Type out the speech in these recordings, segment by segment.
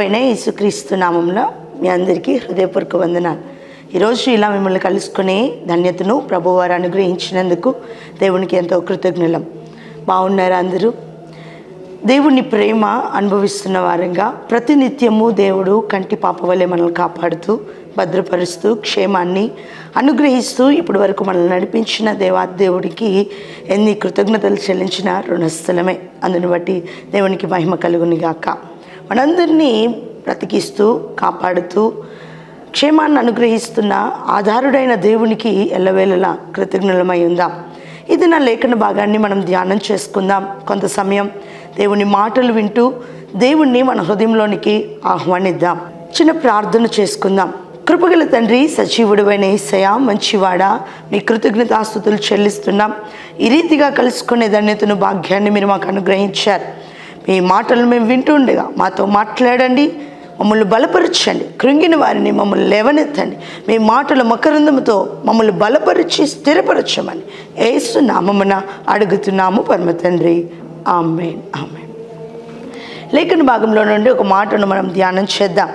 ప్రభు యేసుక్రీస్తు నామంలో మీ అందరికీ హృదయపూర్వక వందనాలు. ఈరోజు ఇలా మిమ్మల్ని కలుసుకునే ధన్యతను ప్రభువారు అనుగ్రహించినందుకు దేవునికి ఎంతో కృతజ్ఞులం. బాగున్నారు అందరూ? దేవుని ప్రేమ అనుభవిస్తున్న వారంగా ప్రతినిత్యము దేవుడు కంటి పాప వలె మనల్ని కాపాడుతూ భద్రపరుస్తూ క్షేమాన్ని అనుగ్రహిస్తూ ఇప్పటి వరకు మనల్ని నడిపించిన దేవా దేవుడికి ఎన్ని కృతజ్ఞతలు చెల్లించిన రుణస్థలమే. అందుని బట్టి దేవునికి మహిమ కలుగుని గాక మనందరినీ బ్రతికిస్తూ కాపాడుతూ క్షేమాన్ని అనుగ్రహిస్తున్న ఆధారుడైన దేవునికి ఎల్లవేళలా కృతజ్ఞులమై ఉందాం. ఇది నా లేఖన భాగాన్ని మనం ధ్యానం చేసుకుందాం. కొంత సమయం దేవుని మాటలు వింటూ దేవుణ్ణి మన హృదయంలోనికి ఆహ్వానిద్దాం. చిన్న ప్రార్థన చేసుకుందాం. కృపగల తండ్రి సజీవుడువైన ఈసయ మంచివాడ మీ కృతజ్ఞతాస్తుతులు చెల్లిస్తున్నాం. ఈ రీతిగా కలుసుకునే ధన్యతను భాగ్యాన్ని మీరు మాకు అనుగ్రహించారు. మీ మాటలు మేము వింటుండగా మాతో మాట్లాడండి మమ్మల్ని బలపరచండి కృంగిన వారిని మమ్మల్ని లేవనెత్తండి. మీ మాటల మకరందముతో మమ్మల్ని బలపరిచి స్థిరపరచమని ఏసు నామమున అడుగుతున్నాము పరమ తండ్రి. Amen amen. లేఖన భాగంలో నుండి ఒక మాటను మనం ధ్యానం చేద్దాం.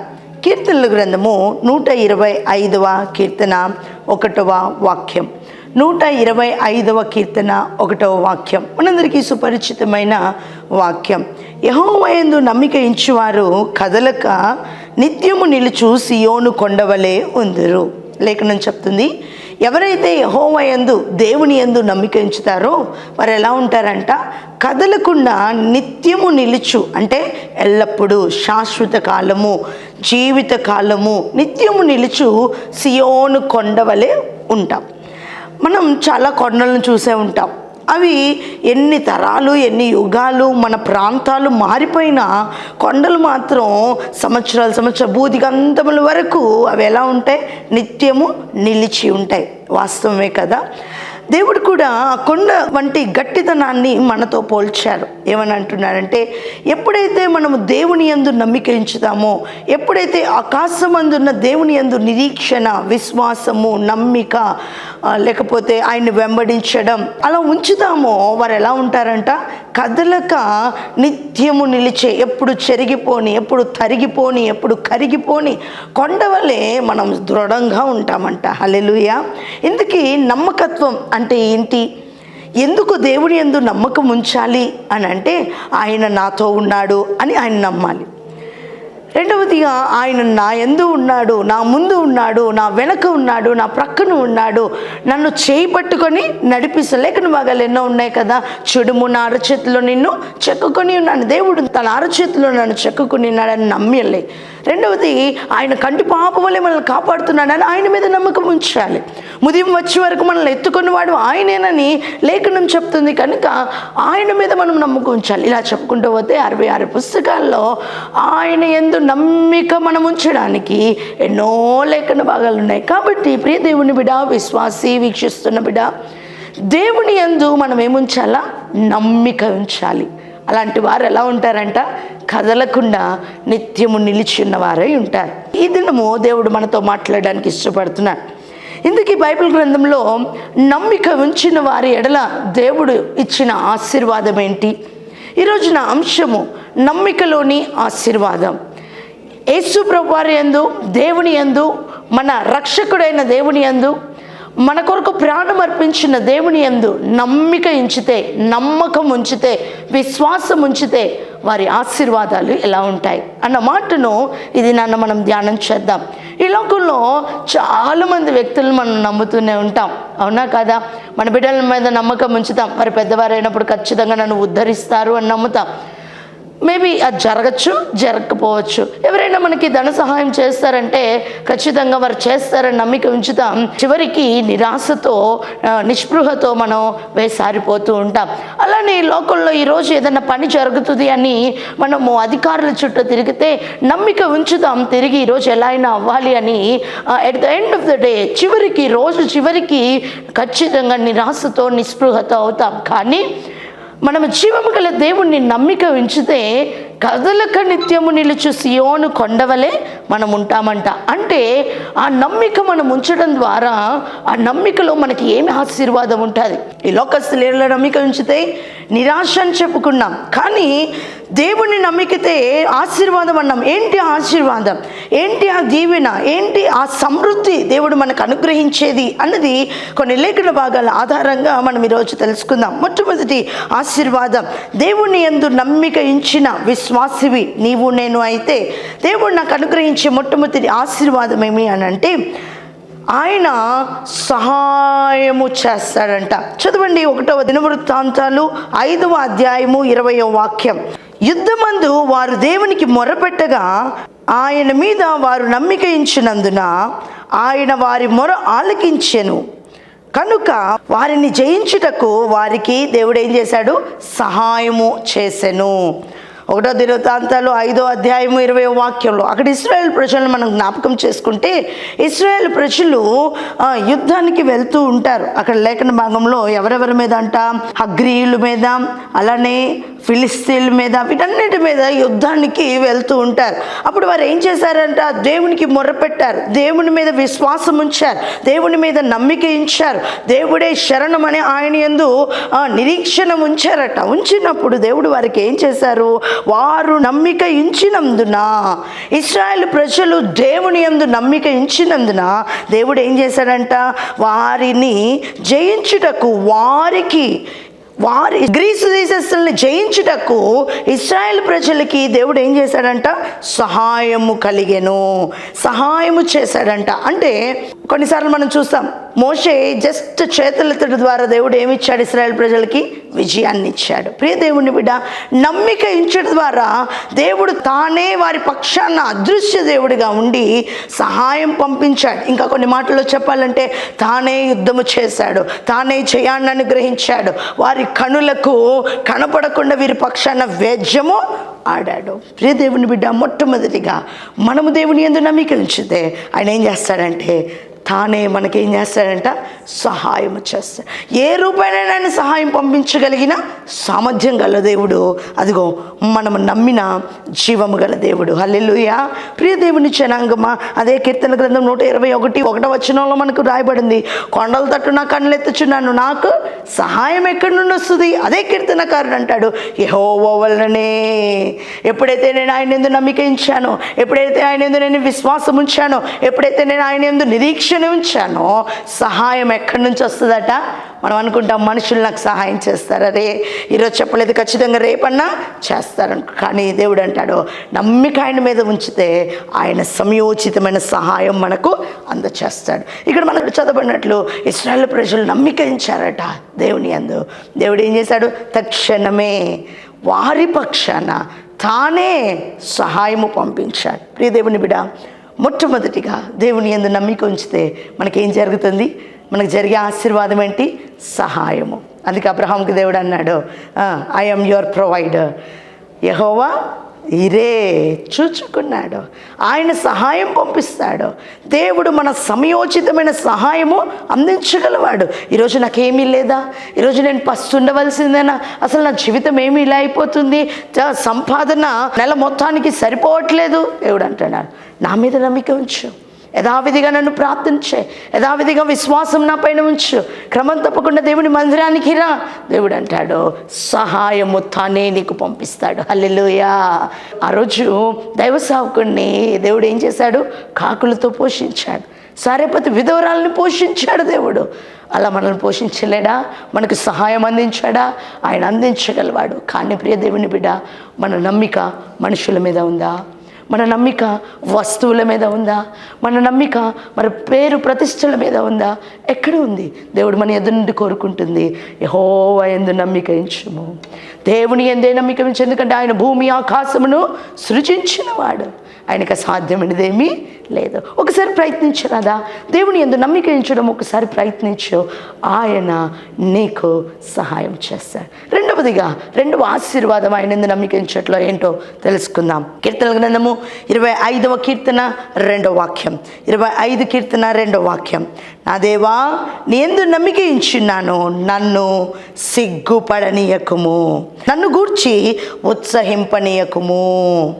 కీర్తనల గ్రంథము నూట ఇరవై ఐదవ కీర్తన ఒకటవ వాక్యం. నూట ఇరవై ఐదవ కీర్తన ఒకటవ వాక్యం. మనందరికీ సుపరిచితమైన వాక్యం. యహోవయందు నమ్మిక ఇంచువారు కదలక నిత్యము నిలుచు సియోను కొండవలే ఉందరు. లేఖనం చెప్తుంది ఎవరైతే యహోవయందు దేవుని యందు నమ్మిక ఉంచుతారో వారు ఎలా ఉంటారంట? కదలకుండా నిత్యము నిలుచు అంటే ఎల్లప్పుడూ శాశ్వత కాలము జీవిత కాలము నిత్యము నిలుచు సియోను కొండవలే ఉంటాం. మనం చాలా కొండలను చూసే ఉంటాం. అవి ఎన్ని తరాలు ఎన్ని యుగాలు మన ప్రాంతాలు మారిపోయినా కొండలు మాత్రం సంవత్సరాలు సంవత్సర భూదిగంతముల వరకు అవి ఎలా ఉంటాయి? నిత్యము నిలిచి ఉంటాయి. వాస్తవమే కదా? దేవుడు కూడా ఆ కొండ వంటి గట్టితనాన్ని మనతో పోల్చారు. ఏమని అంటున్నారంటే ఎప్పుడైతే మనము దేవుని యందు నమ్మిక ఉంచుతామో ఎప్పుడైతే ఆకాశమందున్న దేవుని యందు నిరీక్షణ విశ్వాసము నమ్మిక లేకపోతే ఆయన్ని వెంబడించడం అలా ఉంచుతామో వారు ఎలా ఉంటారంట? కదలక నిత్యము నిలిచే ఎప్పుడు చెరిగిపోని ఎప్పుడు తరిగిపోని ఎప్పుడు కరిగిపోని కొండవలే మనం దృఢంగా ఉంటామంట. హలెలుయ ఇందుకీ నమ్మకత్వం అంటే ఏంటి? ఎందుకు దేవుని ఎందు నమ్మకం ఉంచాలి అని అంటే ఆయన నాతో ఉన్నాడు అని ఆయన నమ్మాలి. రెండవదిగా ఆయన నా ఎందు ఉన్నాడు నా ముందు ఉన్నాడు నా వెనక ఉన్నాడు నా ప్రక్కన ఉన్నాడు. నన్ను చేయి పట్టుకొని నడిపిస్తా లేఖన భాగాలు ఎన్నో ఉన్నాయి కదా? చెడుము నా అరచేతిలో నిన్ను చెక్కుకొని ఉన్నాను. దేవుడు తన అరచేతిలో నన్ను చెక్కుకొని ఉన్నాడని నమ్మలే రెండవది ఆయన కంటి పాప వల్లే మనల్ని కాపాడుతున్నాడని ఆయన మీద నమ్మకం ఉంచాలి. ఉదయం వచ్చే వరకు మనల్ని ఎత్తుకున్నవాడు ఆయనేనని లేఖనం చెప్తుంది కనుక ఆయన మీద మనం నమ్మకం ఉంచాలి. ఇలా చెప్పుకుంటూ పోతే అరవై ఆరు పుస్తకాల్లో ఆయన ఎందు నమ్మిక మనం ఉంచడానికి ఎన్నో లేఖన భాగాలు ఉన్నాయి. కాబట్టి ప్రియ దేవుని బిడ విశ్వాసి వీక్షిస్తున్న బిడ దేవుని యందు మనం ఏముంచాలా నమ్మిక ఉంచాలి. అలాంటి వారు ఎలా ఉంటారంట? కదలకుండా నిత్యము నిలిచి ఉన్నవారై ఉంటారు. ఈ దినము దేవుడు మనతో మాట్లాడడానికి ఇష్టపడుతున్నాడు. ఇందుకు ఈ బైబిల్ గ్రంథంలో నమ్మిక ఉంచిన వారి ఎడల దేవుడు ఇచ్చిన ఆశీర్వాదం ఏంటి? ఈరోజు నా అంశము నమ్మికలోని ఆశీర్వాదం. యేసు ప్రభువారి యందు దేవుని యందు మన రక్షకుడైన దేవుని యందు మన కొరకు ప్రాణం అర్పించిన దేవుని యందు నమ్మిక ఉంచితే నమ్మకం ఉంచితే విశ్వాసం ఉంచితే వారి ఆశీర్వాదాలు ఎలా ఉంటాయి? అన్న మాటను ఇది నన్ను మనం ధ్యానం చేద్దాం. ఈ లోకంలో చాలామంది వ్యక్తులను మనం నమ్ముతూనే ఉంటాం. అవునా కదా? మన బిడ్డల మీద నమ్మకం ఉంచుతాం. వారి పెద్దవారైనప్పుడు ఖచ్చితంగా నన్ను ఉద్ధరిస్తారు అని నమ్ముతాం. మేబీ అది జరగచ్చు జరగకపోవచ్చు. ఎవరైనా మనకి ధన సహాయం చేస్తారంటే ఖచ్చితంగా వారు చేస్తారని నమ్మిక ఉంచుతాం. చివరికి నిరాశతో నిస్పృహతో మనం వేసారిపోతూ ఉంటాం. అలానే ఈ లోకంలో ఈరోజు ఏదైనా పని జరుగుతుంది అని మనము అధికారుల చుట్టూ తిరిగితే నమ్మిక ఉంచుతాం. తిరిగి ఈరోజు ఎలా అయినా అవ్వాలి అని at the end of the day చివరికి రోజు చివరికి ఖచ్చితంగా నిరాశతో నిస్పృహతో అవుతాం. కానీ మనం జీవము గల దేవుణ్ణి నమ్మిక ఉంచితే కదలక నిత్యము నిలుచు సియోను కొండవలే మనం ఉంటామంట. అంటే ఆ నమ్మిక మనం ఉంచడం ద్వారా ఆ నమ్మికలో మనకి ఏమి ఆశీర్వాదం ఉంటుంది? ఈ లోకస్తులు నమ్మిక ఉంచితే నిరాశ అని చెప్పుకున్నాం. కానీ దేవుణ్ణి నమ్మికితే ఆశీర్వాదం అన్నాం. ఏంటి ఆశీర్వాదం? ఏంటి ఆ దీవెన? ఏంటి ఆ సమృద్ధి దేవుడు మనకు అనుగ్రహించేది అన్నది కొన్ని లేఖన భాగాల ఆధారంగా మనం ఈరోజు తెలుసుకుందాం. మొట్టమొదటి ఆశీర్వాదం. దేవుణ్ణి ఎందు నమ్మిక ఇచ్చిన విశ్వాసివి నీవు నేను అయితే దేవుడు నాకు అనుగ్రహించే మొట్టమొదటి ఆశీర్వాదం ఏమి అని అంటే ఆయన సహాయము చేస్తాడంట. చదవండి ఒకటవ దినవృత్తాంతాలు ఐదవ అధ్యాయము ఇరవయో వాక్యం. యుద్ధమందు వారు దేవునికి మొరపెట్టగా ఆయన మీద వారు నమ్మిక ఇచ్చినందున ఆయన వారి మొర ఆలకించెను. కనుక వారిని జయించుటకు వారికి దేవుడు ఏం చేశాడు? సహాయము చేసెను. ఒకటో దినవృత్తాంతాలు ఐదో అధ్యాయము ఇరవై వాక్యంలో అక్కడ ఇస్రాయేల్ ప్రజలను మనం జ్ఞాపకం చేసుకుంటే ఇస్రాయేల్ ప్రజలు యుద్ధానికి వెళ్తూ ఉంటారు. అక్కడ లేఖన భాగంలో ఎవరెవరి మీద అంట? హగ్రీయుల మీద అలానే ఫిలిస్తీన్ల మీద వీటన్నిటి మీద యుద్ధానికి వెళ్తూ ఉంటారు. అప్పుడు వారు ఏం చేశారంట? దేవునికి మొర్రపెట్టారు దేవుని మీద విశ్వాసం ఉంచారు. దేవుని మీద నమ్మిక ఉంచారు దేవుడే శరణం అని ఆయన ఎందు నిరీక్షణ ఉంచారట. ఉంచినప్పుడు దేవుడు వారికి ఏం చేశారు? వారు నమ్మిక ఇంచినందున ఇస్రాయేల్ ప్రజలు దేవుని యందు నమ్మిక ఇచ్చినందున దేవుడు ఏం చేశాడంట? వారిని జయించుటకు వారికి వారి గ్రీసు దేశస్తుల్ని జయించుటకు ఇస్రాయేల్ ప్రజలకి దేవుడు ఏం చేశాడంట? సహాయము కలిగెను. సహాయము చేశాడంట. అంటే కొన్నిసార్లు మనం చూస్తాం మోషే జస్ట్ చేతులెత్తడి ద్వారా దేవుడు ఏమిచ్చాడు ఇస్రాయేల్ ప్రజలకి? విజయాన్ని ఇచ్చాడు. ప్రియ దేవుని బిడ్డ నమ్మిక ఇచ్చడం ద్వారా దేవుడు తానే వారి పక్షాన అదృశ్య దేవుడిగా ఉండి సహాయం పంపించాడు. ఇంకా కొన్ని మాటల్లో చెప్పాలంటే తానే యుద్ధము చేశాడు. తానే జయాన్ని అనుగ్రహించాడు. వారి కనులకు కనపడకుండా వీరి పక్షాన వేద్యము ఆడాడు. ప్రియ దేవుని బిడ్డ మొట్టమొదటిగా మనము దేవుని ఎందు నమ్మిక ఉంచితే ఆయన ఏం చేస్తాడంటే తానే మనకేం చేస్తాడంట? సహాయం చేస్తాడు ఏ రూపాయనైనా ఆయన సహాయం పంపించగలిగిన సామర్థ్యం గల దేవుడు అదిగో మనం నమ్మిన జీవము గల దేవుడు. హల్లెలూయా. ప్రియ దేవుని జనాంగమా అదే కీర్తన గ్రంథం నూట ఇరవై ఒకటి ఒకటో వచనంలో మనకు రాయబడింది కొండల తట్టు నా కళ్ళు ఎత్తుచున్నాను నాకు సహాయం ఎక్కడి నుండి వస్తుంది? అదే కీర్తనకారుడు అంటాడు యెహోవా వలననే. ఎప్పుడైతే నేను ఆయన ఎందు నమ్మిక ఉంచానో ఎప్పుడైతే ఆయన ఎందు నేను విశ్వాసం ఉంచానో ఎప్పుడైతే నేను ఆయన ఎందు నిరీక్షణ ఉంచానో సహాయం ఎక్కడి నుంచి వస్తుందట? మనం అనుకుంటాం మనుషులు నాకు సహాయం చేస్తారు? అరే ఈరోజు చెప్పలేదు ఖచ్చితంగా రేపన్నా చేస్తారను. కానీ దేవుడు అంటాడు నమ్మిక ఆయన మీద ఉంచితే ఆయన సమయోచితమైన సహాయం మనకు అందచేస్తాడు. ఇక్కడ మనకు చదవబడినట్లు ఇస్రాయల్ ప్రజలు నమ్మిక ఉంచారట దేవుని అందు. దేవుడు ఏం చేశాడు? తక్షణమే వారి పక్షాన తానే సహాయము పంపించాడు. ప్రియ దేవుని బిడ మొట్టమొదటిగా దేవుని ఎందు నమ్మిక ఉంచితే మనకేం జరుగుతుంది? మనకు జరిగే ఆశీర్వాదం ఏంటి? సహాయము. అందుకే అబ్రహాంకి దేవుడు అన్నాడు ఐఎమ్ యువర్ ప్రొవైడర్ యహోవా ఇరే చూచుకున్నాడు. ఆయన సహాయం పంపిస్తాడు. దేవుడు మన సమయోచితమైన సహాయము అందించగలవాడు. ఈరోజు నాకేమీ లేదా? ఈరోజు నేను పస్తుండవలసిందేనా? అసలు నా జీవితం ఏమి ఇలా అయిపోతుంది? సంపాదన నెల మొత్తానికి సరిపోవట్లేదు దేవుడు అంటున్నాడు. నా మీద నమ్మిక ఉంచు. యథావిధిగా నన్ను ప్రార్థించే యథావిధిగా విశ్వాసం నా పైన ఉంచు. క్రమం తప్పకుండా దేవుని మందిరానికి రా. దేవుడు అంటాడు సహాయము తానే నీకు పంపిస్తాడు. హల్లెలుయా. ఆ రోజు దైవ సావుకుడిని దేవుడు ఏం చేశాడు? కాకులతో పోషించాడు. సారేపతి విధవరాలని పోషించాడు దేవుడు. అలా మనల్ని పోషించలేడా? మనకు సహాయం అందించాడా? ఆయన అందించగలవాడు. కానీ ప్రియ దేవుని బిడ్డ మన నమ్మిక మనుషుల మీద ఉందా? మన నమ్మిక వస్తువుల మీద ఉందా? మన నమ్మిక మన పేరు ప్రతిష్టల మీద ఉందా? ఎక్కడ ఉంది? దేవుడు మన ఎదురు నుండి కోరుకుంటుంది యహోవ ఎందు నమ్మిక ఎంచుము దేవుని ఎందే నమ్మిక ఎందుకంటే ఆయన భూమి ఆకాశమును సృజించినవాడు. ఆయనకు అసాధ్యమైనదేమీ లేదు. ఒకసారి ప్రయత్నించరాదా దేవుని ఎందు నమ్మిక ఉంచడం ఒకసారి ప్రయత్నించు. ఆయన నీకు సహాయం చేస్తాడు. రెండవదిగా రెండవ ఆశీర్వాదం ఆయన ఎందు నమ్మిక ఉంచట్లో ఏంటో తెలుసుకుందాం. కీర్తన గ్రంథము ఇరవై ఐదవ కీర్తన రెండవ వాక్యం. ఇరవై ఐదు కీర్తన రెండవ వాక్యం. నా దేవా నీ ఎందు నమ్మిక ఇచ్చున్నాను నన్ను సిగ్గుపడనీయకుము. నన్ను గూర్చి ఉత్సహింపనీయకుము.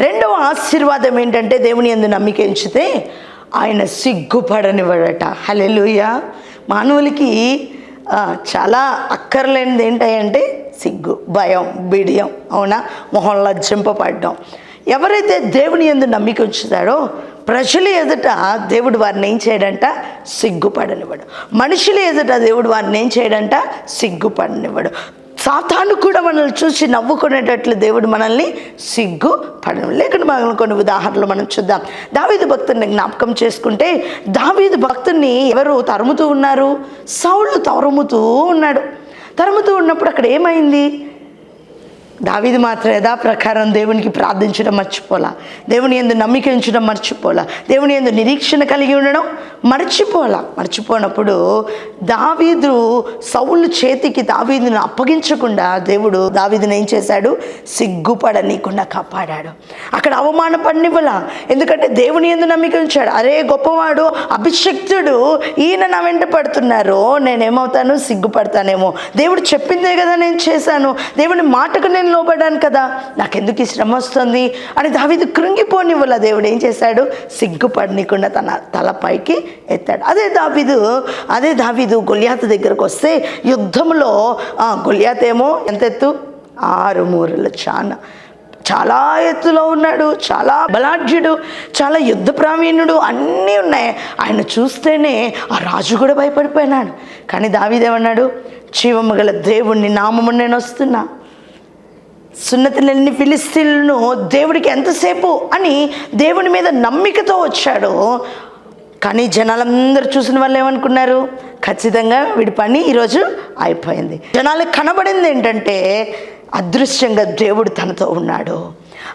రెండవ ఆశీర్వాదం ఏంటంటే దేవుని ఎందు నమ్మిక ఉంచితే ఆయన సిగ్గుపడనివ్వడట. హలెలుయ మానవులకి చాలా అక్కర్లేనిది ఏంటంటే సిగ్గు భయం బిడియం అవునా? మొహం లజ్జింపబడ్డం. ఎవరైతే దేవుని ఎందు నమ్మిక ఉంచుతాడో ప్రజల ఎదుట దేవుడు వారిని ఏం చేయడంట? సిగ్గుపడనివ్వడు. మనుషుల ఎదుట దేవుడు వారిని ఏం చేయడంట? సిగ్గుపడనివ్వడు. సాతాను కూడా మనల్ని చూసి నవ్వుకునేటట్లు దేవుడు మనల్ని సిగ్గు పడడం లేకుండా మనం కొన్ని ఉదాహరణలు మనం చూద్దాం. దావీదు భక్తుని జ్ఞాపకం చేసుకుంటే దావీదు భక్తుని ఎవరు తరుముతూ ఉన్నారు? సౌళ్ళు తరుముతూ ఉన్నాడు. తరుముతూ ఉన్నప్పుడు అక్కడ ఏమైంది? దావీదు మాత్రం యథా ప్రకారం దేవునికి ప్రార్థించడం మర్చిపోలా. దేవుని ఎందు నమ్మిక ఉంచడం మర్చిపోలా. దేవుని ఎందు నిరీక్షణ కలిగి ఉండడం మర్చిపోలా. మర్చిపోనప్పుడు దావీదు సౌలు చేతికి దావీదును అప్పగించకుండా దేవుడు దావీదుని ఏం చేశాడు? సిగ్గుపడనీయకుండా కాపాడాడు. అక్కడ అవమానపడినివ్వలా ఎందుకంటే దేవుని ఎందు నమ్మిక ఉంచాడు. అరే గొప్పవాడు అభిషక్తుడు ఈయన నా వెంట పడుతున్నారు నేనేమవుతాను? సిగ్గుపడతానేమో. దేవుడు చెప్పిందే కదా నేను చేశాను. దేవుని మాటకు నేను లోబడ్డాను కదా. నాకెందుకు ఈ శ్రమ వస్తుంది? అని దావీదు కృంగిపోనివ్వలా. దేవుడు ఏం చేశాడు? సిగ్గుపడనీయకుండా తన తలపైకి ఎత్తాడు. అదే దావీదు అదే దావీదు గొలియాత దగ్గరకు వస్తే యుద్ధంలో గొలియాత ఏమో ఎంత ఎత్తు? ఆరు మూరలు చాలా చాలా ఎత్తులో ఉన్నాడు చాలా బలాఢ్యుడు చాలా యుద్ధ ప్రావీణ్యుడు అన్నీ ఉన్నాయి. ఆయన చూస్తేనే ఆ రాజు కూడా భయపడిపోయినాడు. కానీ దావీదేమన్నాడు జీవము గల దేవుణ్ణి నామము నేను వస్తున్నా. సున్నతి లేని ఫిలిస్తీన్లను దేవుడికి ఎంతసేపు అని దేవుని మీద నమ్మికతో వచ్చాడు. కానీ జనాలందరూ చూసిన వాళ్ళు ఏమనుకున్నారు? ఖచ్చితంగా వీడి పని ఈరోజు అయిపోయింది. జనాలకు కనబడింది ఏంటంటే అదృశ్యంగా దేవుడు తనతో ఉన్నాడు.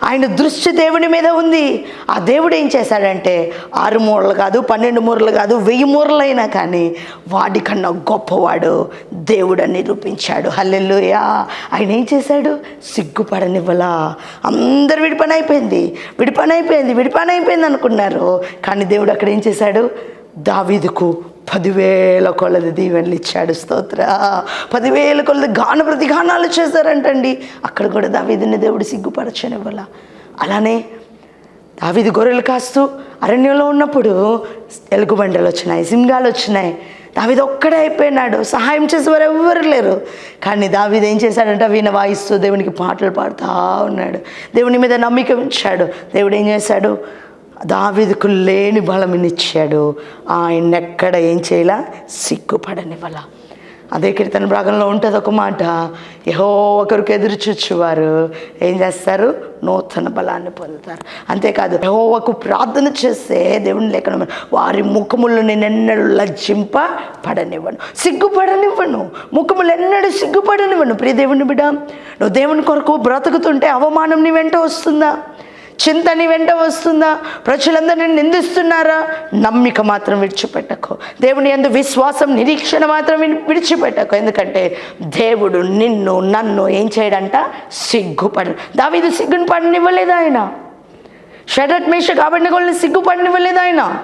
ఆయన దృష్టి దేవుని మీద ఉంది. ఆ దేవుడు ఏం చేశాడంటే ఆరు మూరలు కాదు పన్నెండు మూరలు కాదు వెయ్యి మూరలైనా కానీ వాడికన్నా గొప్పవాడు దేవుడని నిరూపించాడు. హల్లెల్లుయా ఆయన ఏం చేశాడు? సిగ్గుపడనివ్వలా. అందరు విడిపని అయిపోయింది. విడిపని అయిపోయింది విడిపని అయిపోయింది అనుకున్నారు. కానీ దేవుడు అక్కడ ఏం చేశాడు? దావీదుకు పదివేల కొలది దీవెనలు ఇచ్చాడు. స్తోత్ర. పదివేల కొలది గాన ప్రతిగానాలు చేశారంటండి. అక్కడ కూడా దావీదుని దేవుడు సిగ్గుపరచనివ్వాల. అలానే దావీదు గొర్రెలు కాస్తూ అరణ్యంలో ఉన్నప్పుడు ఎలుగుబండలు వచ్చినాయి సింగాలు వచ్చినాయి. దావిది ఒక్కడే అయిపోయినాడు. సహాయం చేసేవారు ఎవ్వరు లేరు. కానీ దావిది ఏం చేశాడంటే? వీణ వాయిస్తూ దేవునికి పాటలు పాడుతూ ఉన్నాడు. దేవుని మీద నమ్మిక ఉంచాడు. దేవుడు ఏం చేశాడు? దావిదుకు లేని బలమినిచ్చాడు ఆయన ఎక్కడ ఏం చేయాల? సిగ్గుపడనివ్వాల అదే కీర్తన భాగంలో ఉంటుంది ఒక మాట. ఏహో ఒకరికి ఎదురు చూచువారు. ఏం చేస్తారు? నూతన బలాన్ని పొందుతారు. అంతేకాదు యెహోవాకు ప్రార్థన చేస్తే దేవుని లేకుండా వారి ముఖములు నేను ఎన్నడూ లజ్జింప పడనివ్వను సిగ్గుపడనివ్వను. ముఖములు ఎన్నడూ సిగ్గుపడనివ్వను. ప్రియ దేవుని బిడ నువ్వు దేవుని కొరకు బ్రతుకుతుంటే అవమానం నీ వెంట వస్తుందా? చింతని వెంట వస్తుందా? ప్రజలందరినీ నిందిస్తున్నారా? నమ్మిక మాత్రం విడిచిపెట్టకు. దేవుని ఎందు విశ్వాసం నిరీక్షణ మాత్రం విడిచిపెట్టకు. ఎందుకంటే దేవుడు నిన్ను నన్ను ఏం చేయడంట? సిగ్గుపడు. దావీదు సిగ్గును పడనివ్వలేదు ఆయన. షడట్ మేష కాబట్టి వాళ్ళని సిగ్గుపడనివ్వలేదు ఆయన.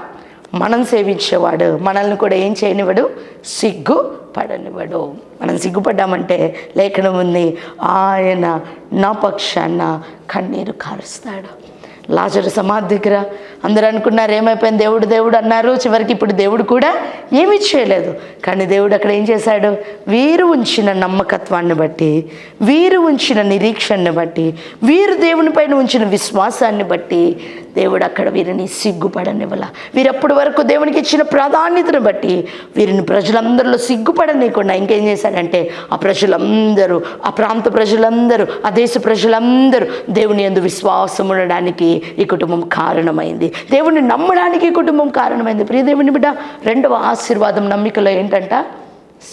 మనం సేవించేవాడు మనల్ని కూడా ఏం చేయనివ్వడు సిగ్గు పడనివ్వడు. మనం సిగ్గుపడ్డామంటే లేఖనం ఉంది ఆయన నా పక్షాన కన్నీరు కారుస్తాడు. లాజరు సమాధి దగ్గర అందరూ అనుకున్నారు ఏమైపోయింది? దేవుడు దేవుడు అన్నారు చివరికి ఇప్పుడు దేవుడు కూడా ఏమీ చేయలేదు. కానీ దేవుడు అక్కడ ఏం చేశాడు? వీరు ఉంచిన నమ్మకత్వాన్ని బట్టి వీరు ఉంచిన నిరీక్షణని బట్టి వీరు దేవుని పైన ఉంచిన విశ్వాసాన్ని బట్టి దేవుడు అక్కడ వీరిని సిగ్గుపడనివ్వాల. వీరప్పటి వరకు దేవునికి ఇచ్చిన ప్రాధాన్యతను బట్టి వీరిని ప్రజలందరిలో సిగ్గుపడనీయకుండా ఇంకేం చేశాడంటే ఆ ప్రజలందరూ ఆ ప్రాంత ప్రజలందరూ ఆ దేశ ప్రజలందరూ దేవుని ఎందు విశ్వాసం ఉండడానికి ఈ కుటుంబం కారణమైంది. దేవుని నమ్మడానికి ఈ కుటుంబం కారణమైంది. ప్రియ దేవుని బిడ్డ రెండవ ఆశీర్వాదం నమ్మికలో ఏంటంట?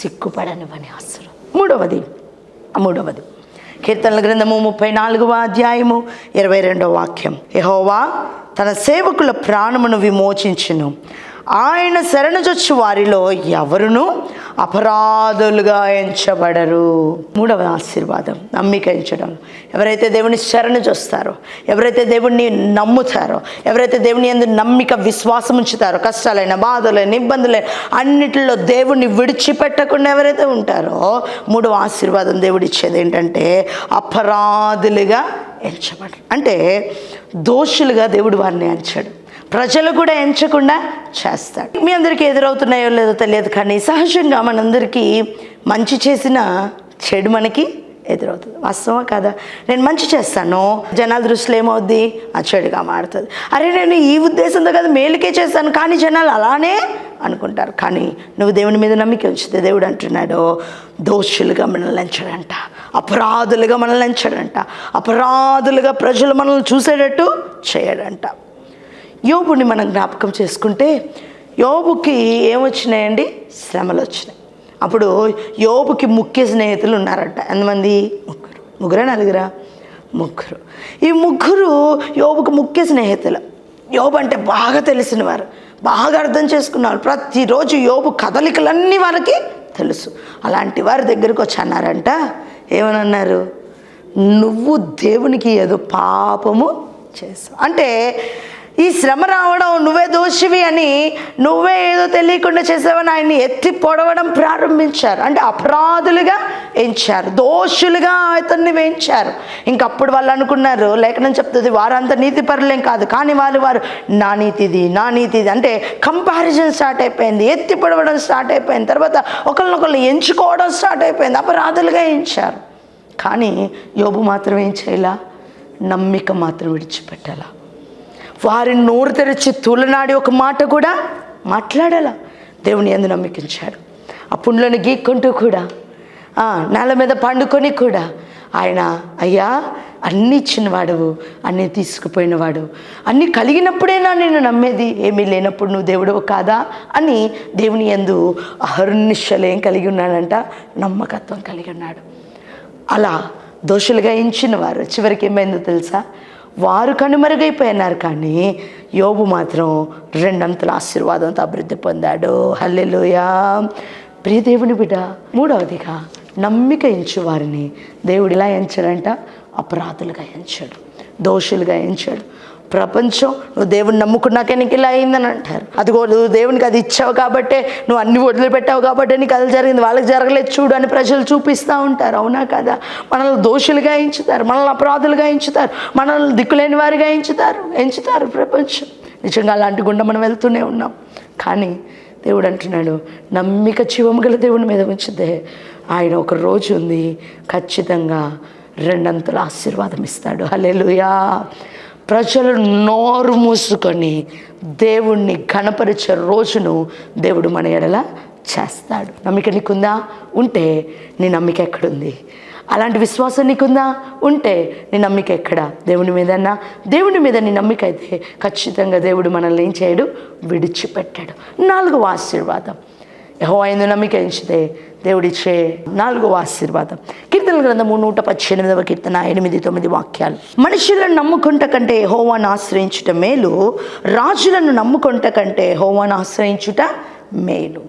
సిగ్గుపడనివ్వని ఆశీర్వాదం. మూడవది మూడవది. కీర్తనల గ్రంథము ముప్పై నాలుగవ అధ్యాయము ఇరవై రెండవ వాక్యం. యహోవా తన సేవకుల ప్రాణమును విమోచించును. ఆయన శరణజొచ్చు వారిలో ఎవరును అపరాధులుగా ఎంచబడరు. మూడవ ఆశీర్వాదం నమ్మిక ఎంచడం. ఎవరైతే దేవుని శరణు చూస్తారో ఎవరైతే దేవుణ్ణి నమ్ముతారో ఎవరైతే దేవుని ఎందు నమ్మిక విశ్వాసం ఉంచుతారో కష్టాలైన బాధలైన ఇబ్బందులైన అన్నిటిలో దేవుణ్ణి విడిచిపెట్టకుండా ఎవరైతే ఉంటారో మూడవ ఆశీర్వాదం దేవుడు ఇచ్చేది ఏంటంటే అపరాధులుగా ఎంచబడరు అంటే దోషులుగా దేవుడు వారిని ఎంచాడు. ప్రజలు కూడా ఎంచకుండా చేస్తాడు. మీ అందరికీ ఎదురవుతున్నాయో లేదో తెలియదు కానీ సహజంగా మనందరికీ మంచి చేసిన చెడు మనకి ఎదురవుతుంది. వాస్తవా కదా? నేను మంచి చేస్తాను? జనాల దృష్టిలో ఏమవుద్ది? ఆ చెడుగా మారుతుంది. అరే నేను ఈ ఉద్దేశంతో కదా మేలుకే చేస్తాను కానీ జనాలు అలానే అనుకుంటారు. కానీ నువ్వు దేవుని మీద నమ్మిక ఉంచితే దేవుడు అంటున్నాడు దోషులుగా మనల్ని ఎంచడంట అపరాధులుగా మనల్ని ఎంచడంట అపరాధులుగా ప్రజలు మనల్ని చూసేటట్టు చేయడంట. యోబుని మనం జ్ఞాపకం చేసుకుంటే యోబుకి ఏమొచ్చినాయండి? శ్రమలు వచ్చినాయి అప్పుడు యోబుకి ముఖ్య స్నేహితులు ఉన్నారంట. ఎంతమంది? ముగ్గురు. ముగ్గురా నలుగురా? ముగ్గురు. ఈ ముగ్గురు యోబుకు ముఖ్య స్నేహితులు. యోబు అంటే బాగా తెలిసిన వారు బాగా అర్థం చేసుకున్నారు ప్రతిరోజు యోబు కదలికలన్నీ వాళ్ళకి తెలుసు. అలాంటి వారి దగ్గరికి వచ్చి అన్నారంట ఏమని అన్నారు? నువ్వు దేవునికి ఏదో పాపము చేసావు. అంటే ఈ శ్రమ రావడం నువ్వే దోషివి అని నువ్వే ఏదో తెలియకుండా చేసావని ఆయన్ని ఎత్తి పొడవడం ప్రారంభించారు. అంటే అపరాధులుగా ఎంచారు. దోషులుగా అతన్ని వేయించారు. ఇంకప్పుడు వాళ్ళు అనుకున్నారు లేఖనం చెప్తుంది వారంతా నీతి పరులేం కాదు కానీ వారు వారు నా నీతిది నా నీతిది. అంటే కంపారిజన్ స్టార్ట్ అయిపోయింది ఎత్తి పొడవడం స్టార్ట్ అయిపోయింది తర్వాత ఒకరినొకరు ఎంచుకోవడం స్టార్ట్ అయిపోయింది అపరాధులుగా ఎంచారు. కానీ యోబు మాత్రం ఏం చేయాల? నమ్మిక మాత్రం విడిచిపెట్టాలా. వారిని నోరు తెరిచి తూలనాడి ఒక మాట కూడా మాట్లాడాల. దేవుని ఎందు నమ్మికించాడు. ఆ పుండ్లను గీక్కుంటూ కూడా నేల మీద పండుకొని కూడా ఆయన అయ్యా అన్నీ ఇచ్చినవాడవు అన్నీ తీసుకుపోయినవాడు. అన్నీ కలిగినప్పుడేనా నేను నమ్మేది. ఏమీ లేనప్పుడు నువ్వు దేవుడవు కాదా? అని దేవుని ఎందు అహర్నిశలేం కలిగి ఉన్నాడంట నమ్మకత్వం కలిగి ఉన్నాడు. అలా దోషులుగా ఎంచిన వారు చివరికి ఏమైందో తెలుసా? వారు కనుమరుగైపోయినారు కానీ యోబు మాత్రం రెండంతల ఆశీర్వాదంతో అభివృద్ధి పొందాడు. హల్లెలుయా. ప్రియదేవుని బిడ్డ మూడవదిగా నమ్మిక ఎంచు వారిని దేవుడు ఇలా ఎంచాడంట? అపరాధులుగా ఎంచాడు దోషులుగా ఎంచాడు. ప్రపంచం నువ్వు దేవుని నమ్ముకున్నాకే నీకు ఇలా అయిందని అంటారు. అదిగో నువ్వు దేవునికి అది ఇచ్చావు కాబట్టే నువ్వు అన్ని వదిలిపెట్టావు కాబట్టి నీకు అది జరిగింది. వాళ్ళకి జరగలేదు చూడు అని ప్రజలు చూపిస్తూ ఉంటారు. అవునా కదా? మనల్ని దోషులుగా ఎంచుతారు మనల్ని అపరాధులుగా ఎంచుతారు మనల్ని దిక్కులేని వారిగా ఎంచుతారు ఎంచుతారు ప్రపంచం. నిజంగా అలాంటి గుండా మనం వెళ్తూనే ఉన్నాం. కానీ దేవుడు అంటున్నాడు నమ్మిక జీవము గల దేవుని మీద ఉంచితే ఆయన ఒక రోజు ఉంది ఖచ్చితంగా రెండంతల ఆశీర్వాదం ఇస్తాడు. హల్లెలూయా. ప్రజలు నోరు మూసుకొని దేవుణ్ణి గణపరిచే రోజును దేవుడు మన ఎడల చేస్తాడు. నమ్మిక నీకుందా? ఉంటే నీ నమ్మిక ఎక్కడుంది? అలాంటి విశ్వాసం నీకుందా? ఉంటే నీ నమ్మిక ఎక్కడ? దేవుని మీదన్నా? దేవుని మీద నీ నమ్మిక అయితే ఖచ్చితంగా దేవుడు మనల్ని ఏం చేయడు? విడిచిపెట్టాడు. నాలుగవ ఆశీర్వాదం. యహో ఐదు నమ్మిక ఎంచితే దేవుడిచ్చే నాలుగవ ఆశీర్వాదం. కీర్తన గ్రంథము నూట పద్దెనిమిదవ కీర్తన ఎనిమిది తొమ్మిది వాక్యాలు. మనుషులను నమ్ముకుంట కంటే హోవాను ఆశ్రయించుట మేలు. రాజులను నమ్ముకుంట కంటే హోవాను ఆశ్రయించుట మేలు.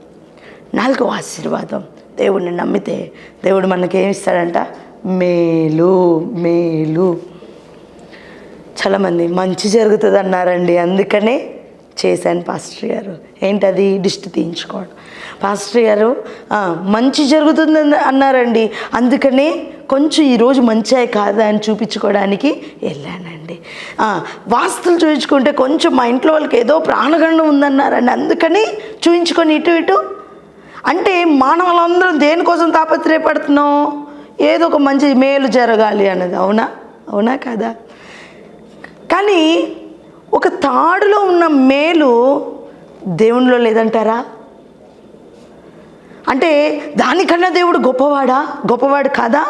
నాలుగవ ఆశీర్వాదం. దేవుడిని నమ్మితే దేవుడు మనకి ఏమి ఇస్తాడంట మేలు మేలు. చాలామంది మంచి జరుగుతుంది అన్నారండి అందుకనే చేశాను పాస్టర్ గారు. ఏంటది? దిష్టి తీయించుకోవడం. పాస్టర్ గారు మంచి జరుగుతుంది అన్నారండి. అందుకనే కొంచెం ఈరోజు మంచి కాదా అని చూపించుకోవడానికి వెళ్ళానండి. వాస్తులు చూపించుకుంటే కొంచెం మా ఇంట్లో వాళ్ళకి ఏదో ప్రాణగండం ఉందన్నారండి. అందుకని చూపించుకొని ఇటు ఇటు. అంటే మానవులందరం దేనికోసం తాపత్రయపడుతున్నాం? ఏదో ఒక మంచి మేలు జరగాలి అన్నది. అవునా? అవునా కదా? కానీ ఒక తాడులో ఉన్న మేలు దేవునిలో లేదంటారా? అంటే దానికన్నా దేవుడు గొప్పవాడా? గొప్పవాడు కాదా?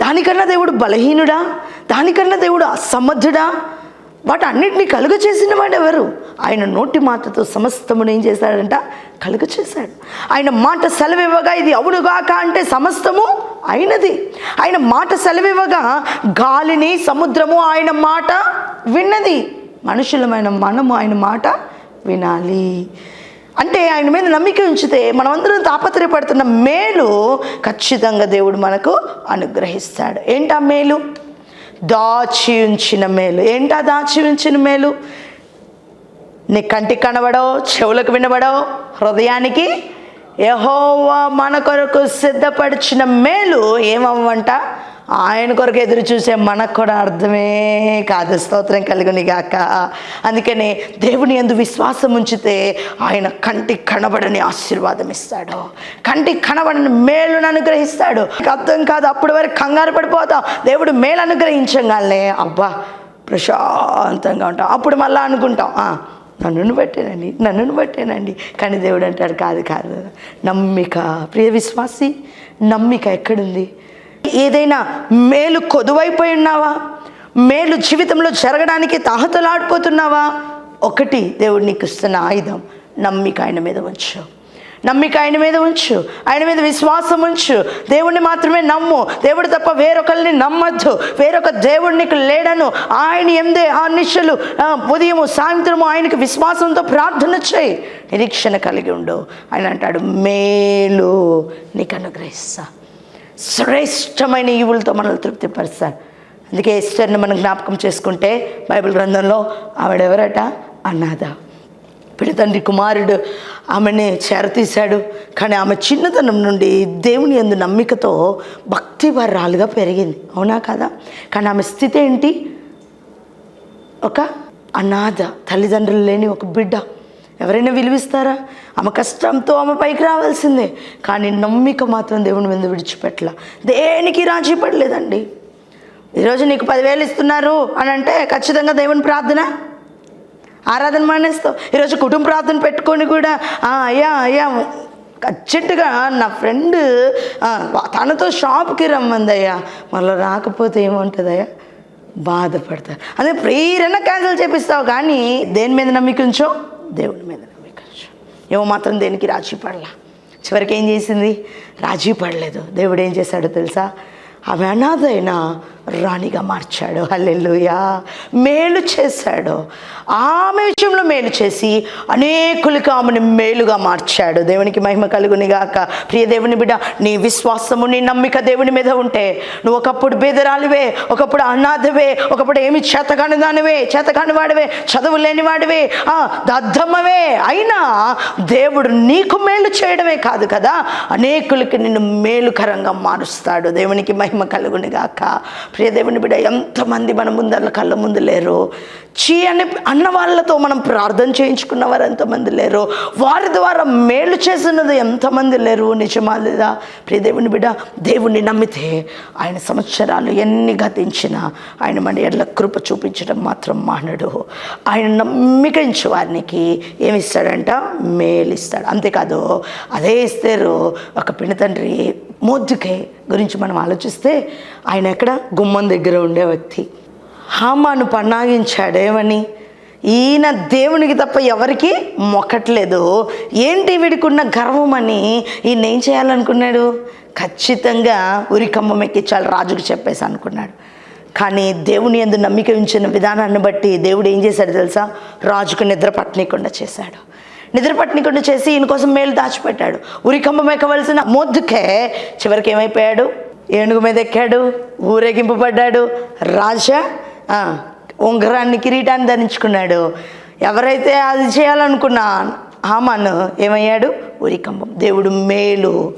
దానికన్నా దేవుడు బలహీనుడా? దానికన్నా దేవుడు అసమర్థుడా? వాటన్నిటినీ కలుగ చేసిన వాడు ఎవరు ఆయన నోటి మాటతో సమస్తమును ఏం చేశాడంట? కలుగ చేశాడు. ఆయన మాట సెలవివ్వగా ఇది అవునుగాక అంటే సమస్తము అయినది. ఆయన మాట సెలవివ్వగా గాలిని సముద్రము ఆయన మాట విన్నది. మనుషులమైన మనము ఆయన మాట వినాలి. అంటే ఆయన మీద నమ్మిక ఉంచితే మనమందరం తాపత్రయపడుతున్న మేలు ఖచ్చితంగా దేవుడు మనకు అనుగ్రహిస్తాడు. ఏంటా మేలు? దాచి ఉంచిన మేలు. ఏంటా దాచి ఉంచిన మేలు? నీ కంటికి కనబడో చెవులకు వినబడో హృదయానికి యహోవా మన కొరకు సిద్ధపరిచిన మేలు ఏమవ్వంట? ఆయన కొరకు ఎదురు చూసే మనకు కూడా అర్థమే కాదు. స్తోత్రం కలుగుని కాక అందుకనే దేవుని ఎందు విశ్వాసం ఉంచితే ఆయన కంటికి కనబడని ఆశీర్వాదం ఇస్తాడు. కంటికి కనబడని మేలును అనుగ్రహిస్తాడు. అర్థం కాదు అప్పటి వరకు కంగారు పడిపోతాం దేవుడు మేలు అనుగ్రహించగానే అబ్బా ప్రశాంతంగా ఉంటాం అప్పుడు మళ్ళీ అనుకుంటాం "ఆ, నన్నును బట్టేనండి నన్నును బట్టేనండి కానీ దేవుడు అంటాడు కాదు కాదు. నమ్మిక. ప్రియ విశ్వాసి నమ్మిక ఎక్కడుంది? ఏదైనా మేలు కొదువైపోయి ఉన్నావా? మేలు జీవితంలో జరగడానికి తాహతలాడిపోతున్నావా? ఒకటి దేవుడు నీకు ఇస్తున్న ఆయుధం నమ్మిక ఆయన మీద ఉంచు. నమ్మిక ఆయన మీద ఉంచు. ఆయన మీద విశ్వాసం ఉంచు. దేవుణ్ణి మాత్రమే నమ్ము. దేవుడు తప్ప వేరొకరిని నమ్మద్దు. వేరొక దేవుడు నీకు లేడను. ఆయన ఎందే ఆ నిశలు ఉదయము సాయంత్రము ఆయనకి విశ్వాసంతో ప్రార్థన చేయి. నిరీక్షణ కలిగి ఉండు. ఆయన అంటాడు మేలు నీకు అనుగ్రహిస్తా. శ్రేష్టమైన ఈవులతో మనల్ని తృప్తిపరుస్తారు. అందుకే ఈశ్వర్ని మనం జ్ఞాపకం చేసుకుంటే బైబిల్ గ్రంథంలో ఆవిడెవరట? అన్నాద పిడతండ్రి కుమారుడు ఆమెని చేరతీశాడు. కానీ ఆమె చిన్నతనం నుండి దేవుని ఎందు నమ్మికతో భక్తి వర్రాలుగా పెరిగింది. అవునా కదా? కానీ ఆమె స్థితి ఏంటి? ఒక అనాథ తల్లిదండ్రులు లేని ఒక బిడ్డ. ఎవరైనా విలువిస్తారా? ఆమె కష్టంతో ఆమె పైకి రావాల్సిందే. కానీ నమ్మిక మాత్రం దేవుని మీద విడిచిపెట్టల దేనికి రాజీ పడలేదండి ఈరోజు నీకు పదివేలు ఇస్తున్నారు అని అంటే ఖచ్చితంగా దేవుని ప్రార్థన? ఆరాధన మానేస్తావు. ఈరోజు కుటుంబ ప్రార్థన పెట్టుకొని కూడా అయ్యా అయ్యా అర్జెంటుగా నా ఫ్రెండ్ తనతో షాప్కి రమ్మందయ్యా. మళ్ళీ రాకపోతే ఏముంటుందయ్యా? బాధపడతారు అదే ప్రేరణ క్యాన్సిల్ చేపిస్తావు కానీ దేని మీద నమ్మిక ఉంచో? దేవుని మీద నమ్మిక ఏమో మాత్రం దేనికి రాజీ పడలా. చివరికి ఏం చేసింది? రాజీ పడలేదు. దేవుడు ఏం చేశాడో తెలుసా? ఆమె అనాథైనా రాణిగా మార్చాడు. హల్లెల్లుయా మేలు చేశాడు. ఆమె విషయంలో మేలు చేసి అనేకులకు ఆమెను మేలుగా మార్చాడు. దేవునికి మహిమ కలుగునిగాక ప్రియ దేవుని బిడ్డ నీ విశ్వాసము నీ నమ్మిక దేవుని మీద ఉంటే నువ్వు ఒకప్పుడు బేదరాలివే ఒకప్పుడు అనాథవే ఒకప్పుడు ఏమి చేతకాని దానివే చేతకాని వాడివే చదువు లేని వాడివే ఆ, దద్దమ్మవే. అయినా దేవుడు నీకు మేలు చేయడమే కాదు కదా అనేకులకి నిన్ను మేలుకరంగా మారుస్తాడు. దేవునికి మహిమ కలుగునిగాక ప్రియదేవుని బిడ్డ ఎంతమంది మన ముందర కళ్ళ ముందు లేరు చీ అని అన్న వాళ్ళతో మనం ప్రార్థన చేయించుకున్న వారు ఎంతమంది లేరు వారి ద్వారా మేలు చేసినది ఎంతమంది లేరు నిజమా లేదా? ప్రియదేవుని బిడ్డ దేవుణ్ణి నమ్మితే ఆయన సంవత్సరాలు ఎన్ని గతించినా ఆయన మన ఎడ్ల కృప చూపించడం మాత్రం మానడు. ఆయన నమ్మికించే వారికి ఏమిస్తాడంట? మేలు ఇస్తాడు అంతేకాదు అదే ఇస్తారు ఒక పిన తండ్రి మోద్దుకే గురించి మనం ఆలోచిస్తే ఆయన ఎక్కడ? గుమ్మం దగ్గర ఉండే వ్యక్తి. హామాను పన్నాగించాడేమని ఈయన దేవునికి తప్ప ఎవరికి మొక్కట్లేదు. ఏంటి వీడికున్న గర్వం అని? ఈయన ఏం చేయాలనుకున్నాడు? ఖచ్చితంగా ఉరికమ్మం ఎక్కించాలి రాజుకు చెప్పేసి అనుకున్నాడు. కానీ దేవుని ఎందు నమ్మిక ఉంచిన విధానాన్ని బట్టి దేవుడు ఏం చేశాడు తెలుసా? రాజుకు నిద్ర పట్టనీయకుండా చేశాడు. నిద్ర చేసి ఈయన కోసం మేలు దాచిపెట్టాడు. ఉరికంబం ఎక్కవలసిన మొద్దుకే చివరికి ఏమైపోయాడు? ఏనుగు మీద ఎక్కాడు ఊరేగింపబడ్డాడు రాజా ఉంగరాన్ని కిరీటాన్ని ధరించుకున్నాడు. ఎవరైతే అది చేయాలనుకున్నా హామాను ఏమయ్యాడు? ఉరికంబం దేవుడు మేలు.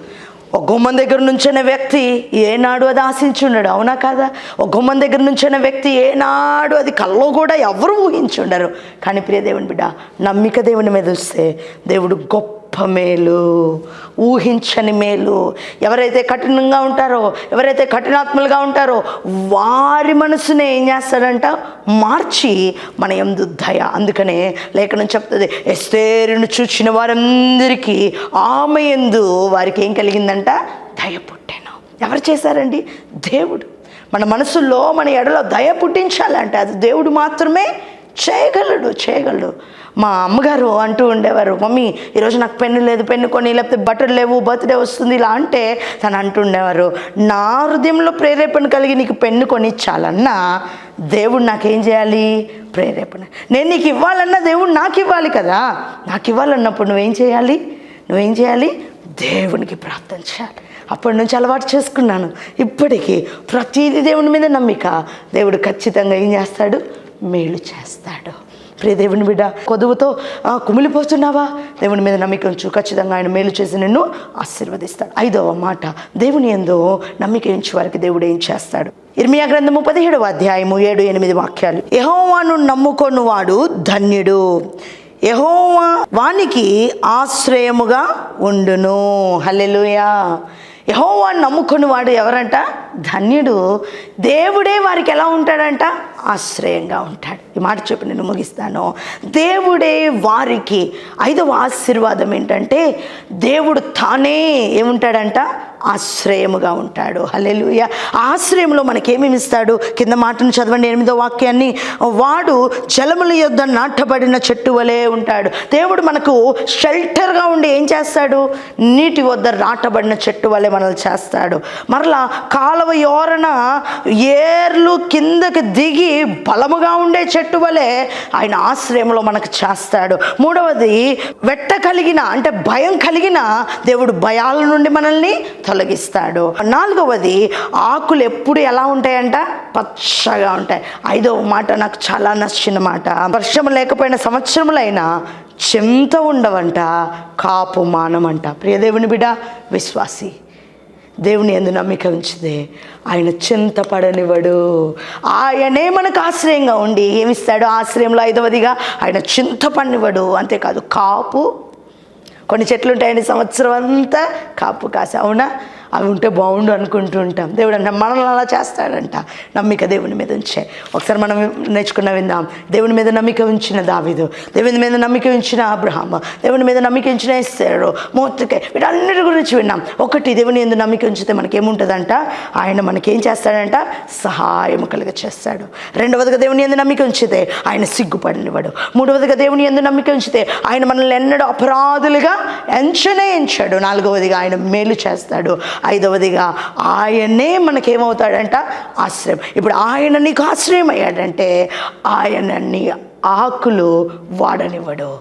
ఒక గుమ్మం దగ్గర నుంచిన వ్యక్తి ఏనాడు అది ఆశించుండడు అవునా కాదా? ఒక గుమ్మం దగ్గర నుంచిన వ్యక్తి ఏనాడు అది కల్లో కూడా ఎవరు ఊహించుండరు కానీ ప్రియ దేవుని బిడ్డ నమ్మిక దేవుని మీద వస్తే దేవుడు గొప్ప మేలు ఊహించని మేలు. ఎవరైతే కఠినంగా ఉంటారో ఎవరైతే కఠినాత్మలుగా ఉంటారో వారి మనసునే ఏం చేస్తాడంట మార్చి మన ఎందు దయ. అందుకనే లేఖనం చెప్తుంది ఎస్తేరును చూచిన వారందరికీ ఆమె ఎందు వారికి ఏం కలిగిందంట? దయ పుట్టాను. ఎవరు చేశారండి? దేవుడు. మన మనసులో మన ఎడలో దయ పుట్టించాలంటే. అది దేవుడు మాత్రమే చేయగలడు చేయగలడు. మా అమ్మగారు అంటూ ఉండేవారు మమ్మీ ఈరోజు నాకు పెన్ను లేదు పెన్ను కొని లేకపోతే బట్టలు లేవు బర్త్డే వస్తుంది ఇలా అంటే తను అంటుండేవారు నా హృదయంలో ప్రేరేపణ కలిగి నీకు పెన్ను కొనిచ్చాలన్నా దేవుడు నాకేం చేయాలి? ప్రేరేపణ. నేను నీకు ఇవ్వాలన్నా దేవుడు నాకు ఇవ్వాలి కదా. నాకు ఇవ్వాలన్నప్పుడు నువ్వేం చేయాలి? నువ్వేం చేయాలి? దేవునికి ప్రార్థన చేయాలి. అప్పటి నుంచి అలవాటు చేసుకున్నాను. ఇప్పటికీ ప్రతిదీ దేవుని మీద నమ్మిక దేవుడు ఖచ్చితంగా ఏం చేస్తాడు? మేలు చేస్తాడు. ప్రియ దేవుని బిడ్డ కొదువుతో కుమిలిపోతున్నావా? దేవుని మీద నమ్మిక ఉంచు. ఖచ్చితంగా ఆయన మేలు చేసి నిన్ను ఆశీర్వదిస్తాడు. ఐదవ మాట దేవుని ఎందు నమ్మిక ఉంచు వారికి దేవుడు ఏం చేస్తాడు? ఇర్మియా గ్రంథము పదిహేడవ అధ్యాయము ఏడు ఎనిమిది వాక్యాలు. యహోవాను నమ్ముకొని వాడు ధన్యుడు. యహోవా వానికి ఆశ్రయముగా ఉండును. హల్లెలుయా. యహోవాను నమ్ముకుని వాడు ఎవరంట? ధన్యుడు. దేవుడే వారికి ఎలా ఉంటాడంట? ఆశ్రయంగా ఉంటాడు. ఈ మాట చెప్పి నేను ముగిస్తాను. దేవుడే వారికి ఐదవ ఆశీర్వాదం ఏంటంటే దేవుడు తానే ఏముంటాడంట? ఆశ్రయముగా ఉంటాడు. హలెలుయ ఆశ్రయంలో మనకేమేమి ఇస్తాడు? కింద మాటను చదవండి ఎనిమిదో వాక్యాన్ని. వాడు జలముల యొద్ద నాటబడిన చెట్టు వలె ఉంటాడు. దేవుడు మనకు షెల్టర్గా ఉండి ఏం చేస్తాడు? నీటి వద్ద నాటబడిన చెట్టు వలె మనల్ని చేస్తాడు. మరలా కాలువ యోరణ ఏర్లు కిందకి దిగి బలముగా ఉండే చెట్టు వలె ఆయన ఆశ్రయంలో మనకు చేస్తాడు. మూడవది వెట్ట కలిగిన అంటే భయం కలిగిన దేవుడు భయాల నుండి మనల్ని తొలగిస్తాడు. నాలుగవది ఆకులు ఎప్పుడు ఎలా ఉంటాయంట? పచ్చగా ఉంటాయి. ఐదవ మాట నాకు చాలా నచ్చిన మాట. వర్షం లేకపోయిన సంవత్సరములైనా చింత ఉండవంట కాపు మానమంట. ప్రియదేవుని బిడ విశ్వాసి. దేవుని ఎందు నమ్మిక ఉంచితే ఆయన చింతపడనివ్వడు. ఆయనే మనకు ఆశ్రయంగా ఉండి ఏమిస్తాడు ఆశ్రయంలో ఐదవదిగా ఆయన చింతపడనివ్వడు. అంతేకాదు కాపు. కొన్ని చెట్లు ఉంటాయండి సంవత్సరం అంతా కాపు కాసి. అవునా? అవి ఉంటే బాగుండు అనుకుంటూ ఉంటాం దేవుడు అంటే మనల్ని అలా చేస్తాడంట. నమ్మిక దేవుని మీద ఉంచే. ఒకసారి మనం నేర్చుకున్న విందాం. దేవుని మీద నమ్మిక ఉంచిన దావిదు. దేవుని మీద నమ్మిక ఉంచిన అబ్రహామ. దేవుని మీద నమ్మిక ఉంచిన ఇస్తాడు మోత్తుకే వీటన్నిటి గురించి విన్నాం. ఒకటి దేవుని ఎందు నమ్మిక ఉంచితే మనకేముంటుందంట? ఆయన మనకేం చేస్తాడంట? సహాయం కలుగ చేస్తాడు. రెండవదిగా దేవుని ఎందు నమ్మిక ఉంచితే ఆయన సిగ్గుపడినవాడు. మూడవదిగా దేవుని ఎందు నమ్మిక ఉంచితే ఆయన మనల్ని ఎన్నడూ అపరాధులుగా ఎంచనే ఎంచాడు. నాలుగవదిగా ఆయన మేలు చేస్తాడు. ఐదవదిగా ఆయనే మనకేమవుతాడంట? ఆశ్రయం. ఇప్పుడు ఆయన నీకు ఆశ్రయం అయ్యాడంటే ఆయన నీ ఆకులు వాడనివ్వడు.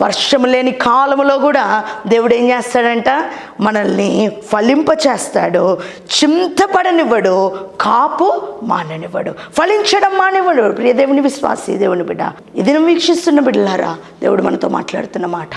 వర్షం లేని కాలంలో కూడా దేవుడు ఏం చేస్తాడంట? మనల్ని ఫలింప చేస్తాడు. చింతపడనివ్వడు. కాపు మాననివ్వడు. ఫలించడం మానివ్వడు ప్రియ దేవుని విశ్వాసి దేవుని బిడ్డ ఇది నువ్వు వీక్షిస్తున్న బిడ్డలారా? దేవుడు మనతో మాట్లాడుతున్న మాట.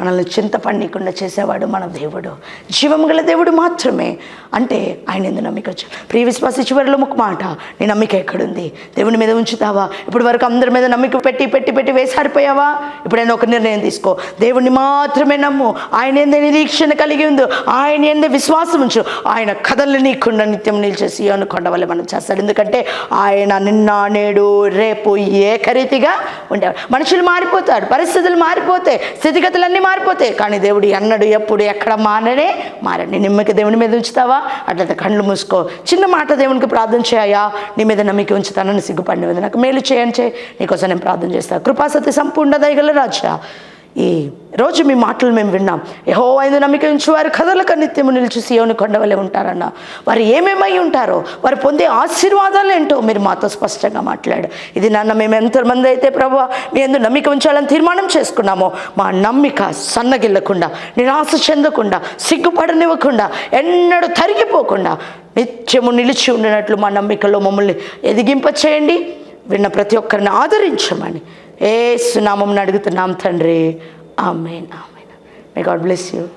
మనల్ని చింతపడనీయకుండా చేసేవాడు మన దేవుడు. జీవం గల దేవుడు మాత్రమే. అంటే ఆయన ఎందు నమ్మిక ప్రియ విశ్వాసి చివరిలో ఒక మాట. నీ నమ్మిక ఎక్కడుంది? దేవుని మీద ఉంచుతావా? ఇప్పుడు వరకు అందరి మీద నమ్మిక పెట్టి పెట్టి పెట్టి వేసారిపోయావా? ఇప్పుడైనా ఒక నిర్ణయం తీసుకో. దేవుణ్ణి మాత్రమే నమ్ము. ఆయన ఎందే నిరీక్షణ కలిగి ఉందో ఆయన ఎందే విశ్వాసం ఉంచు. ఆయన కథలు నీకుండా నిత్యం నిలిచేసి అనుకొండ వల్ల మనం చేస్తాడు ఎందుకంటే ఆయన నిన్న నేడు రేపు ఏకరీతిగా ఉండేవాడు మనుషులు మారిపోతారు పరిస్థితులు మారిపోతాయి స్థితిగతులన్నీ మారిపోతాయి. కానీ దేవుడు ఎన్నడు ఎప్పుడు ఎక్కడ మాననే మారని నిమ్మకి దేవుని మీద ఉంచుతావా? అట్లయితే కళ్ళు మూసుకో. చిన్న మాట దేవునికి ప్రార్థన చేయ. నీ మీద నమ్మిక ఉంచుతానని సిగ్గుపడిన మీద నాకు మేలు చేయని చేయి. నీకోసం నేను ప్రార్థన చేస్తాను కృపాసతి సంపూర్ణ దయగల రాజా. ఈ రోజు మీ మాటలు మేము విన్నాం. యహో ఐదు నమ్మిక ఉంచి వారు కథలకు నిత్యము నిలిచి సియోని కొండవలే ఉంటారన్న. వారు ఏమేమై ఉంటారో వారు పొందే ఆశీర్వాదాలు ఏంటో మీరు మాతో స్పష్టంగా మాట్లాడు. ఇది నాన్న మేము ఎంతమంది అయితే ప్రభు మీ ఎందు నమ్మిక ఉంచాలని తీర్మానం చేసుకున్నామో మా నమ్మిక సన్నగిల్లకుండా నిరాశ చెందకుండా సిగ్గుపడనివ్వకుండా ఎన్నడూ తరిగిపోకుండా నిత్యము నిలిచి ఉండినట్లు మా నమ్మికలో మమ్మల్ని ఎదిగింప చేయండి విన్న ప్రతి ఒక్కరిని ఆదరించమని ఏ సునామం అడుగుతున్నాం తండ్రి. Amen amen. May God bless you